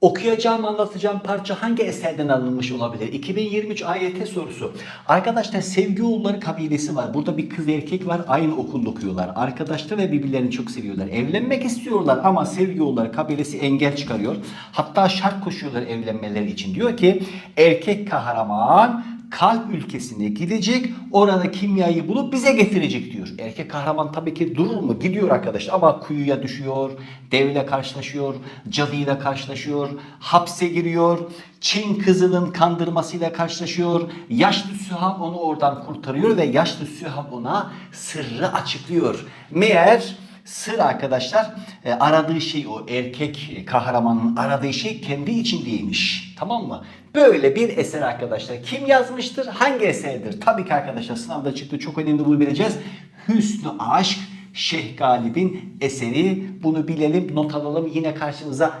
Okuyacağım, anlatacağım parça hangi eserden alınmış olabilir? 2023 AYT sorusu. Arkadaşlar Sevgioğulları kabilesi var. Burada bir kız erkek var. Aynı okulda okuyorlar. Arkadaşlar ve birbirlerini çok seviyorlar. Evlenmek istiyorlar ama Sevgioğulları kabilesi engel çıkarıyor. Hatta şart koşuyorlar evlenmeleri için. Diyor ki erkek kahraman kalp ülkesine gidecek. Orada kimyayı bulup bize getirecek diyor. Erkek kahraman tabii ki durur mu? Gidiyor arkadaş ama kuyuya düşüyor. Devle karşılaşıyor. Cadıyla karşılaşıyor. Hapse giriyor. Çin kızının kandırmasıyla karşılaşıyor. Yaşlı Süham onu oradan kurtarıyor ve yaşlı Süham ona sırrı açıklıyor. Meğer Sır arkadaşlar e, aradığı şey o erkek kahramanın aradığı şey kendi içindeymiş. Tamam mı? Böyle bir eser arkadaşlar. Kim yazmıştır? Hangi eserdir? Tabii ki arkadaşlar sınavda çıktı. Çok önemli bunu bileceğiz. Hüsnü Aşk Şeyh Galip'in eseri. Bunu bilelim, not alalım. Yine karşımıza